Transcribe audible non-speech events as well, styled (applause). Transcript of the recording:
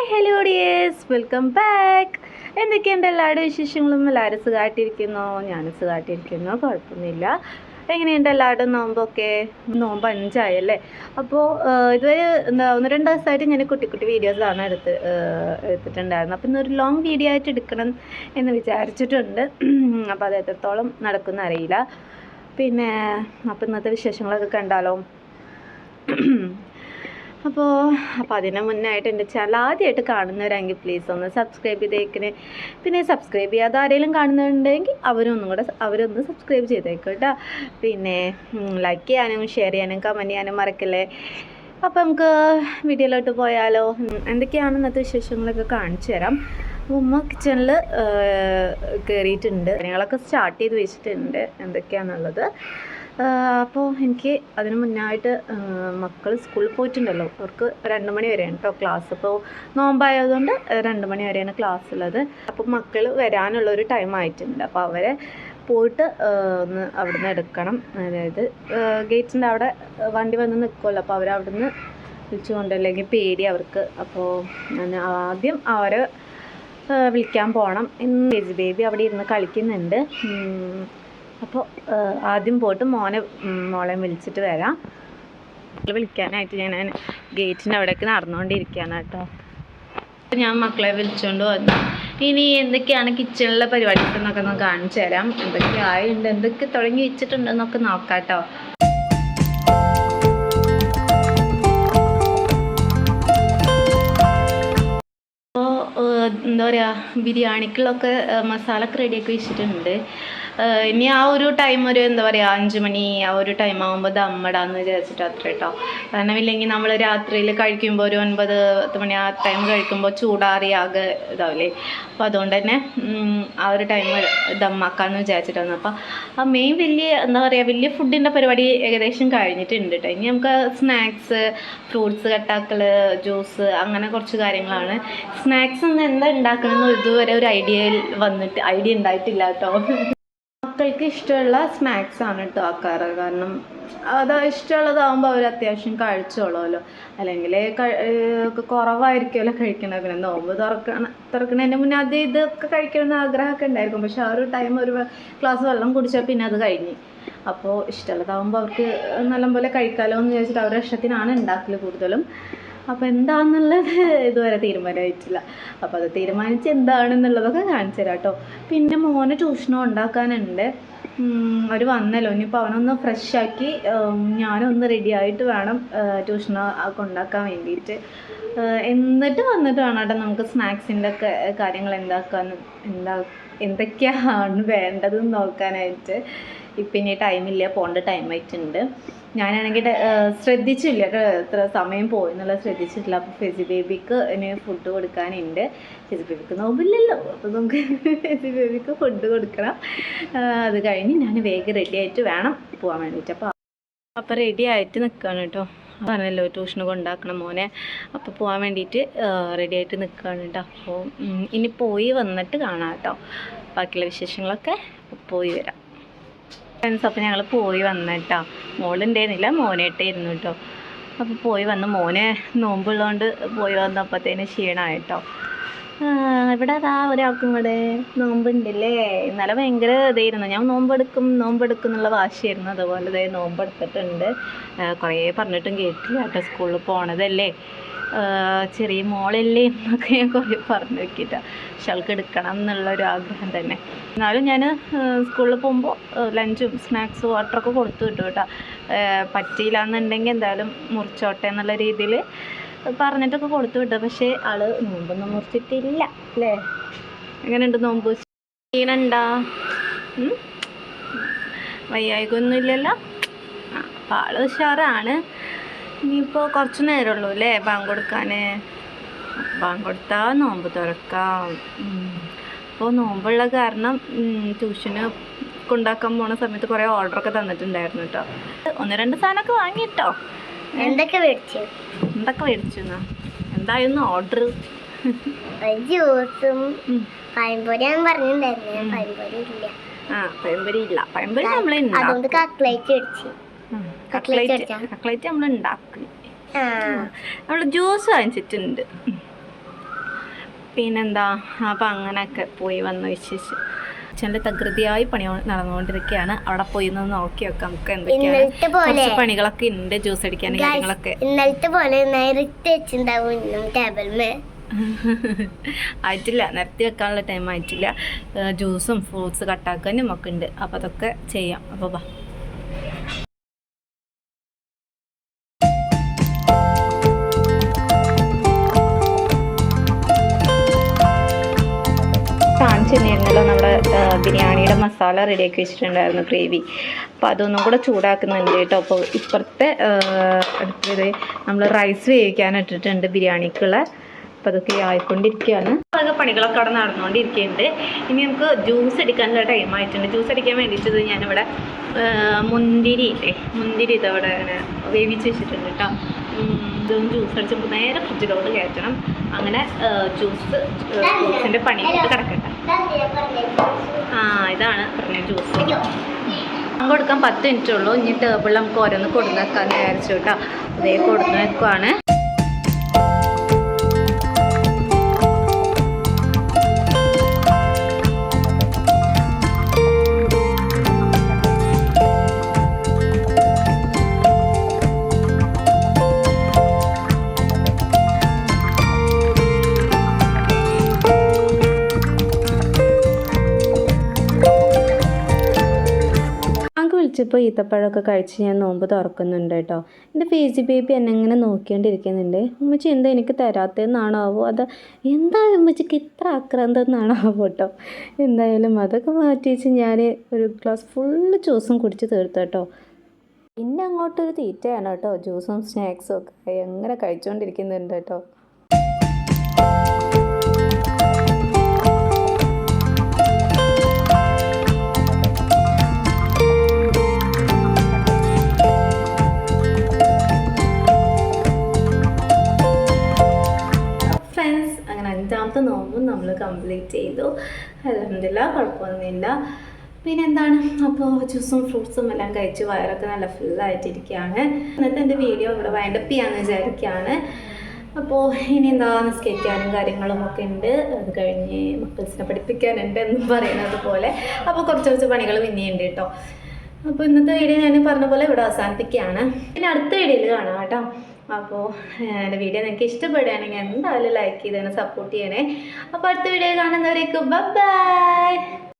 Hi hello dears welcome back എന്തൊക്കെയുണ്ട് എല്ലാവരുടെ വിശേഷങ്ങളും? എല്ലാവരും സുഖമായിട്ടിരിക്കുന്നു ഞാനും സുഖമായിട്ടിരിക്കുന്നു കുഴപ്പമൊന്നുമില്ല. എങ്ങനെയുണ്ട് എല്ലാവരുടെ നോമ്പൊക്കെ? നോമ്പ് അഞ്ചായല്ലേ? അപ്പോൾ ഇതുവരെ എന്താ ഒന്ന് രണ്ട് ദിവസമായിട്ട് ഞാൻ കുട്ടി കുട്ടി വീഡിയോസാണ് എടുത്ത് എടുത്തിട്ടുണ്ടായിരുന്നത്. അപ്പോൾ ഇന്നൊരു ലോങ് വീഡിയോ ആയിട്ട് എടുക്കണം എന്ന് വിചാരിച്ചിട്ടുണ്ട്. അപ്പോൾ അത് എത്രത്തോളം നടക്കുന്ന അറിയില്ല. പിന്നെ അപ്പോൾ ഇന്നത്തെ വിശേഷങ്ങളൊക്കെ കണ്ടാലോ? അപ്പോൾ അപ്പോൾ അതിന് മുന്നായിട്ട് എന്റെ ചാനൽ ആദ്യമായിട്ട് കാണുന്നവരാണെങ്കിൽ പ്ലീസ് ഒന്ന് സബ്സ്ക്രൈബ് ചെയ്തേക്കണേ. പിന്നെ സബ്സ്ക്രൈബ് ചെയ്യാതെ ആരെങ്കിലും കാണുന്നുണ്ടെങ്കിൽ അവരൊന്നും കൂടെ അവരൊന്ന് സബ്സ്ക്രൈബ് ചെയ്തേക്കും കേട്ടോ. പിന്നെ ലൈക്ക് ചെയ്യാനും ഷെയർ ചെയ്യാനും കമന്റ് ചെയ്യാനും മറക്കല്ലേ. അപ്പോൾ നമുക്ക് വീഡിയോയിലോട്ട് പോയാലോ? എന്തൊക്കെയാണ് ഇന്നത്തെ വിശേഷങ്ങളൊക്കെ കാണിച്ചു തരാം. ഉമ്മ കിച്ചണിൽ കയറിയിട്ടുണ്ട് കാര്യങ്ങളൊക്കെ സ്റ്റാർട്ട് ചെയ്ത് വെച്ചിട്ടുണ്ട്. എന്തൊക്കെയാണെന്നുള്ളത് അപ്പോൾ എനിക്ക് അതിന് മുന്നായിട്ട് മക്കൾ സ്കൂളിൽ പോയിട്ടുണ്ടല്ലോ. അവർക്ക് രണ്ട് മണി വരെയാണ് കേട്ടോ ക്ലാസ് ഇപ്പോൾ നോമ്പായതുകൊണ്ട് രണ്ട് മണി വരെയാണ് ക്ലാസ് ഉള്ളത് അപ്പോൾ മക്കൾ വരാനുള്ള ഒരു ടൈം ആയിട്ടുണ്ട്. അപ്പോൾ അവരെ പോയിട്ട് ഒന്ന് അവിടുന്ന് എടുക്കണം. അതായത് ഗേറ്റിന്റെ അവിടെ വണ്ടി വന്ന് നിൽക്കുമല്ലോ അപ്പോൾ അവരവിടുന്ന് വിളിച്ചു കൊണ്ടല്ലെങ്കിൽ പേടി അവർക്ക്. അപ്പോൾ ഞാൻ ആദ്യം അവരെ വിളിക്കാൻ പോകണം ഇന്ന് ബേബി അവിടെ ഇരുന്ന് കളിക്കുന്നുണ്ട്. അപ്പോൾ ആദ്യം പോയിട്ട് മോനെ മോളെ വിളിച്ചിട്ട് വരാം. മക്കളെ വിളിക്കാനായിട്ട് ഞാൻ ഗേറ്റിന്റെ അവിടേക്ക് നടന്നുകൊണ്ടിരിക്കുകയാണ് കേട്ടോ. ഞാൻ മക്കളെ വിളിച്ചുകൊണ്ട് വന്നു. ഇനി എന്തൊക്കെയാണ് കിച്ചണിലെ പരിപാടി എന്നൊക്കെ ഒന്ന് കാണിച്ചു തരാം. എന്തൊക്കെ ആയുണ്ട് എന്തൊക്കെ തുടങ്ങി വെച്ചിട്ടുണ്ടെന്നൊക്കെ നോക്കാം കേട്ടോ എന്താ പറയുക ബിരിയാണിക്കുള്ളൊക്കെ മസാലൊക്കെ റെഡിയാക്കി വെച്ചിട്ടുണ്ട്. ഇനി ആ ഒരു ടൈം ഒരു എന്താ പറയുക അഞ്ച് മണി ആ ഒരു ടൈം ആകുമ്പോൾ ദമ്മടാന്ന് വിചാരിച്ചിട്ട് അത്ര കേട്ടോ കാരണം ഇല്ലെങ്കിൽ നമ്മൾ രാത്രിയിൽ കഴിക്കുമ്പോൾ ഒരു ഒൻപത് പത്ത് മണി ആ ടൈം കഴിക്കുമ്പോൾ ചൂടാറി ആകെ ഇതാവില്ലേ അപ്പോൾ അതുകൊണ്ട് തന്നെ ആ ഒരു ടൈം ദമ്മാക്കാന്ന് വിചാരിച്ചിട്ടാണ്. അപ്പോൾ ആ മെയിൻ വലിയ എന്താ പറയുക വലിയ ഫുഡിന്റെ പരിപാടി ഏകദേശം കഴിഞ്ഞിട്ടുണ്ട് കേട്ടോ ഇനി നമുക്ക് സ്നാക്സ് ഫ്രൂട്ട്സ് കട്ടാക്കൽ ജ്യൂസ് അങ്ങനെ കുറച്ച് കാര്യങ്ങളാണ്. സ്നാക്സ് ഒന്ന് എന്താ ഉണ്ടാക്കണമെന്ന് ഇതുവരെ ഒരു ഐഡിയ വന്നിട്ട് ഐഡിയ ഉണ്ടായിട്ടില്ല കേട്ടോ മക്കൾക്ക് ഇഷ്ടമുള്ള സ്നാക്സ് ആണ് കേട്ടോ ആക്കാറ് കാരണം അത് ഇഷ്ടമുള്ളതാകുമ്പോൾ അവർ അത്യാവശ്യം കഴിച്ചോളുമല്ലോ. അല്ലെങ്കിൽ കുറവായിരിക്കുമല്ലോ കഴിക്കണത് പിന്നെ നോമ്പ് തുറക്കണ തുറക്കണതിന് മുന്നേ അത് ഇതൊക്കെ കഴിക്കണമെന്ന് ആഗ്രഹമൊക്കെ ഉണ്ടായിരിക്കും പക്ഷെ ആ ഒരു ടൈം ഒരു ഗ്ലാസ് വെള്ളം കുടിച്ചാൽ പിന്നെ അത് കഴിഞ്ഞ്. അപ്പോൾ ഇഷ്ടമുള്ളതാകുമ്പോൾ അവർക്ക് നല്ലപോലെ കഴിക്കാമല്ലോ എന്ന് വിചാരിച്ചിട്ട് അവരുടെ ഇഷ്ടത്തിനാണ് ഉണ്ടാക്കൽ കൂടുതലും. അപ്പോൾ എന്താണെന്നുള്ളത് ഇതുവരെ തീരുമാനമായിട്ടില്ല. അപ്പോൾ അത് തീരുമാനിച്ച് എന്താണെന്നുള്ളതൊക്കെ കാണിച്ചു തരാം കേട്ടോ. പിന്നെ മോനെ ട്യൂഷനും ഉണ്ടാക്കാനുണ്ട്. അവർ വന്നല്ലോ. ഇനിയിപ്പോൾ അവനൊന്ന് ഫ്രഷ് ആക്കി ഉം, ഞാനൊന്ന് റെഡി ആയിട്ട് വേണം ട്യൂഷൻ കൊണ്ടാക്കാൻ വേണ്ടിയിട്ട്. എന്നിട്ട് വന്നിട്ട് വേണം കേട്ടോ നമുക്ക് സ്നാക്സിന്റെ ഒക്കെ കാര്യങ്ങൾ എന്താക്കാൻ എന്താ എന്തൊക്കെയാണ് വേണ്ടതെന്ന് നോക്കാനായിട്ട്. ഇപ്പം ഇനി ടൈമില്ല പോകേണ്ട ടൈമായിട്ടുണ്ട് ഞാനാണെങ്കിൽ ശ്രദ്ധിച്ചില്ല. എത്ര സമയം പോയി എന്നുള്ളത് ശ്രദ്ധിച്ചിട്ടില്ല. അപ്പോൾ ഫെസി ബേബിക്ക് ഇനി ഫുഡ് കൊടുക്കാനുണ്ട്. ഫെസി ബേബിക്ക് നോമ്പില്ലല്ലോ. അപ്പോൾ നമുക്ക് ഫെസി ബേബിക്ക് ഫുഡ് കൊടുക്കണം. അത് കഴിഞ്ഞ് ഞാൻ വേഗം റെഡി ആയിട്ട് വേണം പോകാൻ വേണ്ടിയിട്ട്. അപ്പോൾ അപ്പോൾ റെഡി ആയിട്ട് നിൽക്കുകയാണ് കേട്ടോ പറഞ്ഞല്ലോ ട്യൂഷന് കൊണ്ടാക്കണം മോനെ. അപ്പോൾ പോകാൻ വേണ്ടിയിട്ട് റെഡി ആയിട്ട് നിൽക്കുകയാണ് കേട്ടോ അപ്പോൾ ഇനി പോയി വന്നിട്ട് കാണാം കേട്ടോ ബാക്കിയുള്ള വിശേഷങ്ങളൊക്കെ പോയി വരാം. ഫ്രണ്ട്സ് അപ്പോൾ ഞങ്ങൾ പോയി വന്നിട്ടോ. മോളുണ്ടായിരുന്നില്ല മോനായിട്ടായിരുന്നു കേട്ടോ അപ്പോൾ പോയി വന്ന് മോനെ നോമ്പുള്ളതുകൊണ്ട് പോയി വന്നപ്പോഴത്തേന് ക്ഷീണമായിട്ടോ ഇവിടെ അതാ ഒരാൾക്കും കൂടെ നോമ്പുണ്ടല്ലേ? ഇന്നലെ ഭയങ്കര ഇതായിരുന്നു. ഞാൻ നോമ്പെടുക്കും നോമ്പെടുക്കും എന്നുള്ള വാശിയായിരുന്നു. അതുപോലെ ഇതേ നോമ്പെടുത്തിട്ടുണ്ട്. കുറേ പറഞ്ഞിട്ടും കേട്ടില്ല. കേട്ടോ സ്കൂളിൽ പോണതല്ലേ. ചെറിയ മോളല്ലേ എന്നൊക്കെ ഞാൻ കുറേ പറഞ്ഞു നോക്കിയിട്ടാണ് പക്ഷെ അവൾക്ക് എടുക്കണം എന്നുള്ളൊരു ആഗ്രഹം തന്നെ. എന്നാലും ഞാൻ സ്കൂളിൽ പോകുമ്പോൾ ലഞ്ചും സ്നാക്സും വാട്ടറൊക്കെ കൊടുത്തു വിട്ടു കേട്ടോ. പറ്റിയില്ല എന്നുണ്ടെങ്കിൽ എന്തായാലും മുറിച്ചോട്ടെ എന്നുള്ള രീതിയിൽ പറഞ്ഞിട്ടൊക്കെ കൊടുത്തു വിട്ടു. പക്ഷേ ആൾ നോമ്പൊന്നും മുറിച്ചിട്ടില്ല. അല്ലേ? എങ്ങനെയുണ്ട് നോമ്പ്? ക്ഷീണുണ്ടാ? വയ്യായികൊന്നും ഇല്ലല്ലോ ആ അപ്പം ആൾ ഉഷാറാണ്. ഇനിയിപ്പോൾ കുറച്ച് നേരമുള്ളൂ അല്ലേ? ബാങ്ക് കൊടുക്കാൻ ബാങ്ക് കൊടുത്താൽ നോമ്പ് തുറക്കാം. അപ്പോൾ നോമ്പുള്ള കാരണം ട്യൂഷന് കൊണ്ടാക്കാൻ പോണ സമയത്ത് കുറേ ഓർഡറൊക്കെ തന്നിട്ടുണ്ടായിരുന്നു കേട്ടോ. ഒന്ന് രണ്ട് സാധനമൊക്കെ വാങ്ങി കേട്ടോ എന്തൊക്കെ മേടിച്ചു? എന്തൊക്കെ മേടിച്ചു എന്തായിരുന്നു ഓർഡർ ജ്യൂസും പറഞ്ഞിട്ടുണ്ടായിരുന്നു. പഴംപൊരി ഇല്ല. ആ പഴംപൊരി ഇല്ല. പഴംപൊരി നമ്മൾ അതുകൊണ്ട് മേടിച്ചു? നമ്മൾ ഉണ്ടാക്കും. ആ. നമ്മൾ ജ്യൂസ് വാങ്ങിച്ചിട്ടുണ്ട്. പിന്നെന്താ? അപ്പം അങ്ങനെയൊക്കെ പോയി വന്ന് വിശേഷിച്ച്. അച്ഛന്റെ തകൃതിയായി പണി നടന്നുകൊണ്ടിരിക്കുകയാണ്. അവിടെ പോയി ഒന്ന് നോക്കി വെക്കാം. നമുക്ക് എന്തൊക്കെയാണ്? കുറച്ച് പണികളൊക്കെ ഉണ്ട് ജ്യൂസ് അടിക്കാൻ കാര്യങ്ങളൊക്കെ. ഇന്നലത്തെ പോലെ നേരത്തെ (laughs) ആയിട്ടില്ല. നിരത്തി വെക്കാനുള്ള ടൈം ആയിട്ടില്ല. ജ്യൂസും ഫ്രൂട്ട്സ് കട്ടാക്കാനും ഒക്കെ ഉണ്ട്. അപ്പോൾ അതൊക്കെ ചെയ്യാം. അപ്പോൾ വാ ബിരിയാണിയുടെ മസാല റെഡിയാക്കി വെച്ചിട്ടുണ്ടായിരുന്നു ഗ്രേവി. അപ്പോൾ അതൊന്നും കൂടെ ചൂടാക്കുന്നുണ്ട് കേട്ടോ. അപ്പോൾ ഇപ്പുറത്തെ അടുത്തത് നമ്മൾ റൈസ് വേവിക്കാൻ ഇട്ടിട്ടുണ്ട് ബിരിയാണിക്കുള്ള. അപ്പോൾ അതൊക്കെ ആയിക്കൊണ്ടിരിക്കുകയാണ്. അതൊക്കെ പണികളൊക്കെ അവിടെ നടന്നുകൊണ്ടിരിക്കുന്നുണ്ട്. ഇനി നമുക്ക് ജ്യൂസ് എടുക്കാനുള്ള ടൈം ആയിട്ടുണ്ട്. ജ്യൂസ് അടിക്കാൻ വേണ്ടിയിട്ടത് ഞാനിവിടെ മുന്തിരി ഇല്ലേ? മുന്തിരി ഇതവിടെ അങ്ങനെ വേവിച്ച് വെച്ചിട്ടുണ്ട് കേട്ടോ. ഇതും ജ്യൂസ് അടിച്ച് നമുക്ക് നേരെ ഫ്രിഡ്ജിലോട്ട് കയറ്റണം. അങ്ങനെ ജ്യൂസ് ജ്യൂസിന്റെ പണി കിടക്കട്ടെ. ആ ഇതാണ് പറഞ്ഞ ജ്യൂസ് കൊടുക്കാൻ പത്ത് മിനിറ്റ് ഉള്ളൂ. ഇനി ടേബിളിൽ നമുക്ക് ഓരോന്ന് കൊടുന്നേക്കാന്ന് വിചാരിച്ചു കേട്ടോ. അതേ കൊടുന്ന് വിളിച്ചപ്പോൾ ഈത്തപ്പഴമൊക്കെ കഴിച്ച് ഞാൻ നോമ്പ് തുറക്കുന്നുണ്ട് കേട്ടോ. എന്റെ ഫേസി ബേബി എന്നെ ഇങ്ങനെ നോക്കിക്കൊണ്ടിരിക്കുന്നുണ്ട്. ഉമ്മച്ചി എന്താ എനിക്ക് തരാത്തതെന്നാണാവോ? അത് എന്താ ഉമ്മച്ചിക്ക് ഇത്ര ആക്രാന്തം എന്നാണാവോ കേട്ടോ എന്തായാലും അതൊക്കെ മാറ്റി വെച്ച് ഞാൻ ഒരു ഗ്ലാസ് ഫുള്ള് ജ്യൂസും കുടിച്ച് തീർത്തു കേട്ടോ. പിന്നെ അങ്ങോട്ടൊരു തീറ്റയാണ് കേട്ടോ. ജ്യൂസും സ്നാക്സും ഒക്കെ എങ്ങനെ കഴിച്ചുകൊണ്ടിരിക്കുന്നുണ്ട് കേട്ടോ. അലഹമില്ല കുഴപ്പമൊന്നുമില്ല. പിന്നെ എന്താണ് അപ്പോൾ ജ്യൂസും ഫ്രൂട്ട്സും എല്ലാം കഴിച്ച് വയറൊക്കെ നല്ല ഫുള്ളായിട്ടിരിക്കുകയാണ്. ഇന്നത്തെ എന്റെ വീഡിയോ ഇവിടെ വൈൻഡപ്പ് ചെയ്യാമെന്ന് വിചാരിക്കുകയാണ്. അപ്പോൾ ഇനി എന്താ നിസ്കരിക്കാനും കാര്യങ്ങളും ഒക്കെ ഉണ്ട്. അത് കഴിഞ്ഞ് മക്കൾസിനെ പഠിപ്പിക്കാനുണ്ട് എന്നും പറയുന്നത് പോലെ. അപ്പോൾ കുറച്ച് കുറച്ച് പണികൾ പിന്നെയുണ്ട് കേട്ടോ. അപ്പോൾ ഇന്നത്തെ വീഡിയോ ഞാൻ പറഞ്ഞ പോലെ ഇവിടെ അവസാനിപ്പിക്കുകയാണ്. പിന്നെ അടുത്ത വീഡിയോയിൽ കാണാം കേട്ടോ. അപ്പോൾ എന്റെ വീഡിയോ നിങ്ങൾക്ക് ഇഷ്ടപ്പെടുകയാണെങ്കിൽ എന്തായാലും ലൈക്ക് ചെയ്തേനെ സപ്പോർട്ട് ചെയ്യണേ. അപ്പോൾ അടുത്ത വീഡിയോ കാണുന്നവരേക്കും ബൈ